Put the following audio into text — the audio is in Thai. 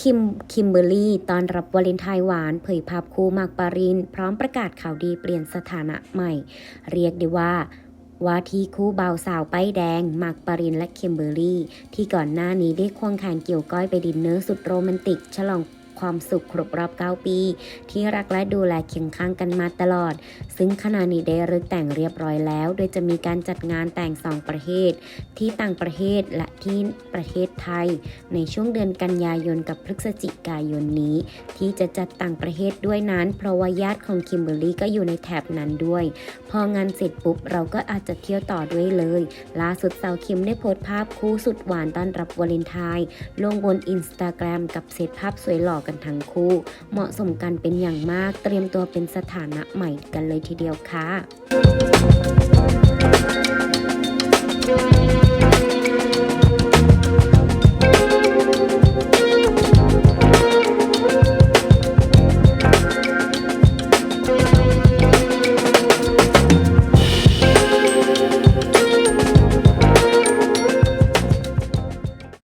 คิม คิมเบอร์รี่ตอนรับวาเลนไทน์หวาน เผยภาพคู่มากปาริน พร้อมประกาศข่าวดีเปลี่ยนสถานะใหม่ เรียกได้ว่าว่าที่คู่เบาสาวป้ายแดงหมากปารินและคิมเบอร์รี่ ที่ก่อนหน้านี้ได้ควงแขนเกี่ยวก้อยไปดินเนอร์สุดโรแมนติก ฉลอง ความสุขครบรอบ 9 ปี ที่รักและดูแลเคียงข้างกันมาตลอด ซึ่งขณะนี้ได้เลิกแต่งเรียบร้อยแล้ว โดยจะมีการจัดงานแต่งสองประเทศ ที่ต่างประเทศและที่ประเทศไทย ในช่วงเดือนกันยายนกับพฤศจิกายนนี้ ที่จะจัดต่างประเทศด้วยนั้น เพราะว่าญาติของคิมเบอร์รี่ก็อยู่ในแถบนั้นด้วย พองานเสร็จปุ๊บเราก็อาจจะเที่ยวต่อด้วยเลยล่าสุดสาวคิมได้โพสต์ภาพคู่สุดหวานต้อนรับวาเลนไทน์ลงบนอินสตาแกรมกับเซตภาพสวยหล่อกันทั้งคู่ เหมาะสมกันเป็นอย่างมาก เตรียมตัวเป็นสถานะใหม่กันเลยทีเดียวค่ะ